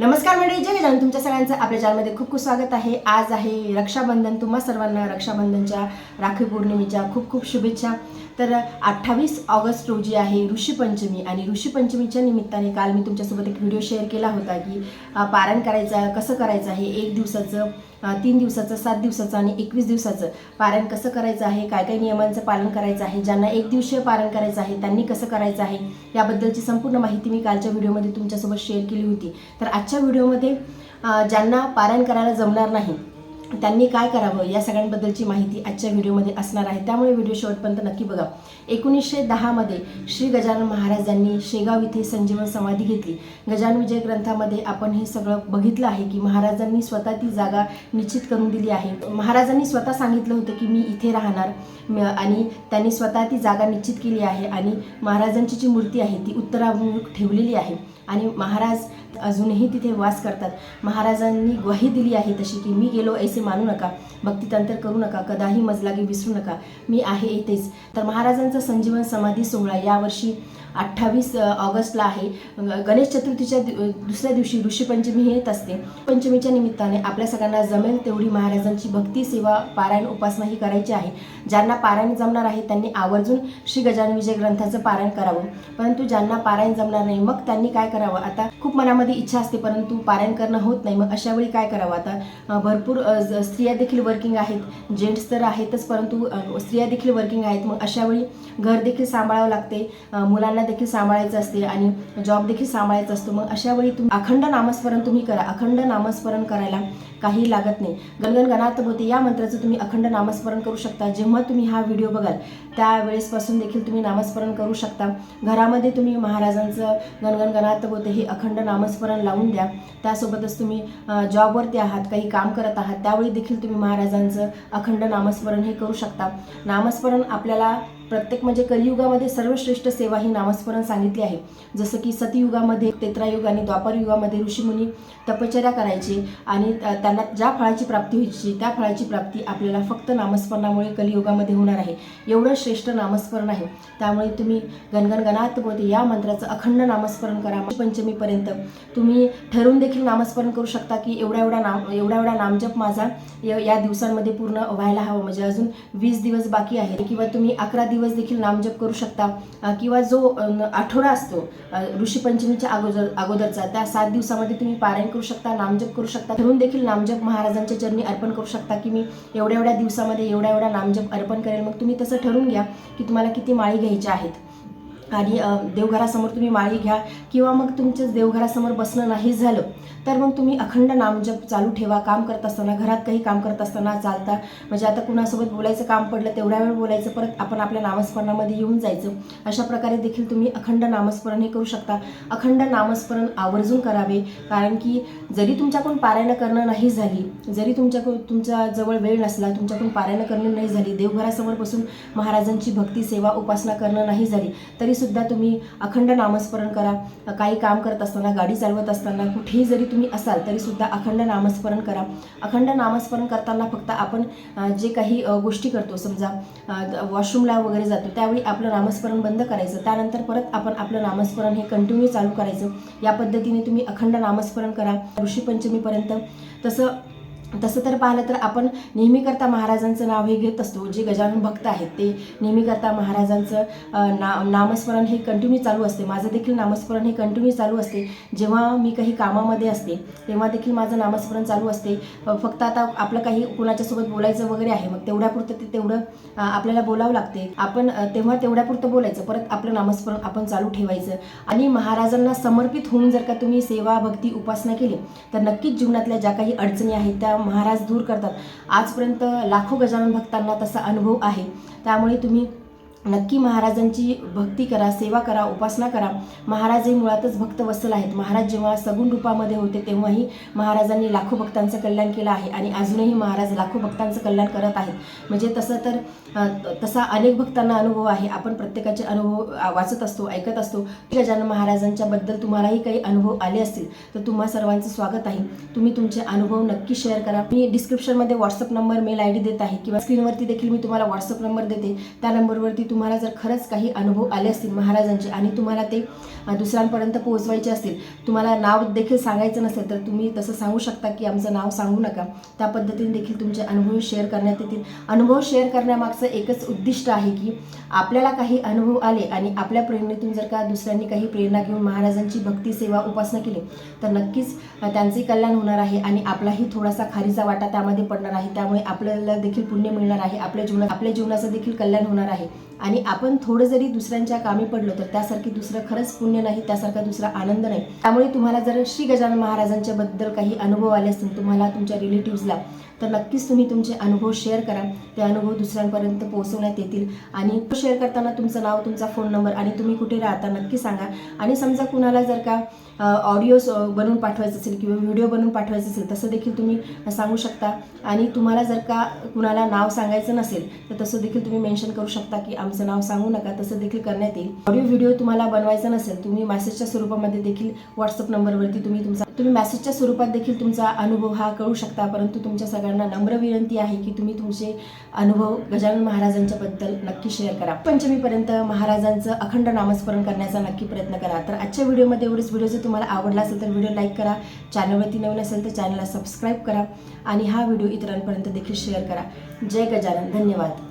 नमस्कार मंडळी जय गजानन. तुमच्या सगळ्यांचं आपल्या चॅनलमध्ये खूप खूप स्वागत आहे. आज आहे रक्षाबंधन. तुम्हा सर्वांना रक्षाबंधनच्या राखी पौर्णिमेच्या खूप खूप शुभेच्छा. तर अठ्ठावीस ऑगस्ट रोजी आहे ऋषीपंचमी आणि ऋषीपंचमीच्या निमित्ताने काल मी तुमच्यासोबत एक व्हिडिओ शेअर केला होता की पारण पारायण करायचं कसं करायचं आहे एक दिवसाचं तीन दिवसाचं सात दिवसाचं आणि एकवीस दिवसाचं पारायण कसं करायचं आहे काय काय नियमांचं पालन करायचं आहे ज्यांना एक दिवशीय पारायण करायचं आहे त्यांनी कसं करायचं आहे याबद्दलची संपूर्ण माहिती मी कालच्या व्हिडिओमध्ये तुमच्यासोबत शेअर केली होती. तर आजच्या व्हिडिओमध्ये ज्यांना पारायण करायला जमणार नाही त्यांनी काय करावं या सगळ्यांबद्दलची माहिती आजच्या व्हिडिओमध्ये असणार आहे. त्यामुळे व्हिडिओ शेवटपर्यंत नक्की बघा. एकोणीसशे दहामध्ये श्री गजानन महाराज यांनी शेगाव इथे संजीवन समाधी घेतली. गजानन विजय ग्रंथामध्ये आपण हे सगळं बघितलं आहे की महाराजांनी स्वतः ती जागा निश्चित करून दिली आहे. महाराजांनी स्वतः सांगितलं होतं की मी इथे राहणार. म- आणि त्यांनी स्वतः ती जागा निश्चित केली आहे आणि महाराजांची जी मूर्ती आहे ती उत्तराभिमुख ठेवलेली आहे. आणि महाराज अजूनही तिथे वास करतात. महाराजांनी ग्वाही दिली आहे तशी की मी गेलो ऐसे मानू नका भक्तितंत्र करू नका कदाही मजलागी विसरू नका मी आहे येथेच तर महाराजांचा संजीवन समाधी सोहळा यावर्षी अठ्ठावीस ऑगस्टला आहे. गणेश चतुर्थीच्या दुसऱ्या दिवशी ऋषीपंचमी ही येत असते. पंचमीच्या निमित्ताने आपल्या सगळ्यांना जमेल तेवढी महाराजांची भक्ती सेवा पारायण उपासना ही करायची आहे. ज्यांना पारायण जमणार आहे त्यांनी आवर्जून श्री गजानन विजय ग्रंथाचं पारायण करावं. परंतु ज्यांना पारायण जमणार नाही मग त्यांनी काय करावं? आता खूप मनामध्ये इच्छा असते परंतु पारायण करणं होत नाही. मग अशा वेळी काय करावं? आता भरपूर स्त्रिया देखील वर्किंग आहेत. जेंट्स तर आहेतच परंतु स्त्रिया देखील वर्किंग आहेत. मग अशा वेळी घर देखील सांभाळावं लागते. मुलांना मुलांना देखील सांभाळायचं असते आणि जॉब देखील सांभाळायचा असतो मग अशा वेळी तुम्ही अखंड नामस्मरण तुम्ही करा. अखंड नामस्मरण करायला काही लागत नाही. गणगण गणात होते या मंत्राचं तुम्ही अखंड नामस्मरण करू शकता. जेव्हा तुम्ही हा व्हिडिओ बघाल त्यावेळेसपासून देखील तुम्ही नामस्मरण करू शकता. घरामध्ये तुम्ही महाराजांचं गणगण गणात होते हे अखंड नामस्मरण लावून द्या. त्यासोबतच तुम्ही जॉबवरती आहात काही काम करत आहात त्यावेळी देखील तुम्ही महाराजांचं अखंड नामस्मरण हे करू शकता. नामस्मरण आपल्याला प्रत्येक म्हणजे कलियुगामध्ये सर्वश्रेष्ठ सेवा ही नामस्मरण सांगितली आहे. जसं की सतयुगामध्ये तेत्रायुग आणि द्वापारयुगामध्ये ऋषीमुनी तपश्चर्या करायचे आणि त्यांना ज्या फळाची प्राप्ती व्हायची त्या फळाची प्राप्ती आपल्याला फक्त नामस्मरणामुळे कलियुगामध्ये होणार आहे. एवढं श्रेष्ठ नामस्मरण आहे. त्यामुळे तुम्ही गणगणगणात बोलते या मंत्राचं अखंड नामस्मरण करा. पंचमीपर्यंत तुम्ही ठरवून देखील नामस्मरण करू शकता की एवढा एवढा नाम एवढा एवढा नामजप माझा या या दिवसांमध्ये पूर्ण व्हायला हवा. म्हणजे अजून वीस दिवस बाकी आहे किंवा तुम्ही अकरा दिवस दिवस देखील नामजप करू शकता. किंवा जो आठवडा असतो ऋषीपंचमीच्या अगोदर अगोदरचा त्या सात दिवसामध्ये तुम्ही पारायण करू शकता नामजप करू शकता. ठरून देखील नामजप महाराजांच्या चरणी अर्पण करू शकता की मी एवढ्या एवढ्या दिवसामध्ये एवढा एवढा नामजप अर्पण करेल. मग तुम्ही तसं ठरवून घ्या की तुम्हाला किती माळी घ्यायच्या आहेत. आणि देवघरासमोर तुम्ही माळी घ्या किंवा मग तुमचं देवघरासमोर बसणं नाही झालं तर मग तुम्ही अखंड नामजप चालू ठेवा. काम करत असताना घरात काही काम करत असताना चालता. म्हणजे आता कुणासोबत बोलायचं काम पडलं तेवढ्या वेळ बोलायचं परत आपण आपल्या नामस्मरणामध्ये येऊन जायचं. अशा प्रकारे देखील तुम्ही अखंड नामस्मरण हे करू शकता. अखंड नामस्मरण आवर्जून करावे कारण की जरी तुमच्याकडून पारायणं करणं नाही झाली जरी तुमच्याकडून तुमच्या जवळ वेळ नसला तुमच्याकडून पारायणं करणं नाही झाली देवघरासमोर बसून महाराजांची भक्ती सेवा उपासना करणं नाही झाली तरी सुद्धा तुम्ही अखंड नामस्मरण करा. काही काम करत असताना गाडी चालवत असताना कुठेही जरी तुम्ही असाल तरी सुद्धा अखंड नामस्मरण करा. अखंड नामस्मरण करताना फक्त आपण जे काही गोष्टी करतो समजा वॉशरूमला वगैरे जातो त्यावेळी आपलं नामस्मरण बंद करायचं. त्यानंतर परत आपण आपलं नामस्मरण हे कंटिन्यू चालू करायचं. या पद्धतीने तुम्ही अखंड नामस्मरण करा. ऋषीपंचमीपर्यंत तसं तसं तर पाहिलं तर आपण नेहमीकरता महाराजांचं नाव हे घेत असतो. जे गजानन भक्त आहेत ते नेहमीकरता महाराजांचं ना नामस्मरण हे कंटिन्यू चालू असते. माझं देखील नामस्मरण हे कंटिन्यू चालू असते. जेव्हा मी काही कामामध्ये असते तेव्हा देखील माझं नामस्मरण चालू असते. फक्त आता आपलं काही कुणाच्यासोबत बोलायचं वगैरे आहे मग तेवढ्यापुरतं ते तेवढं आपल्याला बोलावं लागते. आपण तेव्हा तेवढ्यापुरतं बोलायचं. परत आपलं नामस्मरण आपण चालू ठेवायचं. आणि महाराजांना समर्पित होऊन जर का तुम्ही सेवा भक्ती उपासना केली तर नक्कीच जीवनातल्या ज्या काही अडचणी आहेत त्या महाराज दूर करतात. आजपर्यंत लाखो गजानन भक्तांना तसा अनुभव आहे. त्यामुळे तुम्ही नक्की महाराजांची भक्ती करा सेवा करा उपासना करा. महाराज हे मुळातच भक्त वसल आहेत. महाराज जेव्हा सगुण रूपामध्ये होते तेव्हाही महाराजांनी लाखो भक्तांचं कल्याण केलं आहे आणि अजूनही महाराज लाखो भक्तांचं कल्याण करत आहेत. म्हणजे तसं तर तसा अनेक भक्तांना अनुभव आहे. आपण प्रत्येकाचे अनुभव वाचत असतो ऐकत असतो. गजानन महाराजांच्याबद्दल तुम्हालाही काही अनुभव आले असतील तर तुम्हा सर्वांचं स्वागत आहे. तुम्ही तुमचे अनुभव नक्की शेअर करा. मी डिस्क्रिप्शनमध्ये WhatsApp number mail I D देत आहे किंवा स्क्रीनवरती देखील मी तुम्हाला व्हॉट्सअप नंबर देते. त्या नंबरवरती तुम्हाला जर खरंच काही अनुभव आले असतील महाराजांचे आणि तुम्हाला ते दुसऱ्यांपर्यंत पोहोचवायचे असतील तुम्हाला नाव देखील सांगायचं नसेल तर तुम्ही तसं सांगू शकता की आमचं नाव सांगू नका. त्या पद्धतीने देखील तुमचे अनुभव शेअर करण्यात येतील. अनुभव शेअर करण्यामागचं एकच उद्दिष्ट आहे की आपल्याला काही अनुभव आले आणि आपल्या प्रेरणेतून जर का दुसऱ्यांनी काही प्रेरणा घेऊन महाराजांची भक्ती सेवा उपासना केली तर नक्कीच त्यांचे कल्याण होणार आहे आणि आपलाही थोडासा खारीचा वाटा त्यामध्ये पडणार आहे. त्यामुळे आपल्याला देखील पुण्य मिळणार आहे. आपल्या जीवनात आपल्या जीवनाचं देखील कल्याण होणार आहे. आणि आपण थोडं जरी दुसऱ्यांच्या कामी पडलो तर त्यासारखी दुसरं खरंच पुण्य नाही त्यासारखा दुसरा आनंद नाही. त्यामुळे तुम्हाला जर श्री गजानन महाराजांच्या बद्दल काही अनुभव आले असतील तुम्हाला तुमच्या रिलेटिव्हजला तर नक्कीच तुम्ही तुमचे अनुभव शेअर करा. ते अनुभव दुसऱ्यांपर्यंत पोहोचवण्यात येतील. आणि शेअर करताना तुमचं नाव तुमचा फोन नंबर आणि तुम्ही कुठे राहता नक्की सांगा. आणि समजा कुणाला जर का ऑडिओ बनवून पाठवायचं असेल किंवा व्हिडिओ बनवून पाठवायचं असेल तसं देखील तुम्ही सांगू शकता. आणि तुम्हाला जर का कुणाला नाव सांगायचं नसेल तर तसं देखील तुम्ही मेन्शन करू शकता की आमचं नाव सांगू नका. तसं देखील करण्यात येईल. ऑडिओ व्हिडिओ तुम्हाला बनवायचा नसेल तुम्ही मेसेजच्या स्वरूपामध्ये देखील व्हॉट्सअप नंबरवरती तुम्ही तुमचा तुम्ही मेसेजच्या स्वरूपात देखील तुमचा अनुभव हा कळू शकता. परंतु तुमच्या सगळ्यांना नम्र विनंती आहे की तुम्ही तुमचे अनुभव गजानन महाराजांच्या बद्दल नक्की शेअर करा. पंचमीपर्यंत महाराजांचं अखंड नामस्मरण करण्याचा नक्की प्रयत्न करा. तर आजच्या व्हिडिओमध्ये एवढेच. व्हिडिओ जर तुम्हाला आवडला असेल तर व्हिडिओ लाईक करा. चॅनलवरती नवीन असेल तर चॅनलला सबस्क्राईब करा. आणि हा व्हिडिओ इतरांपर्यंत देखील शेअर करा. जय गजानन. धन्यवाद.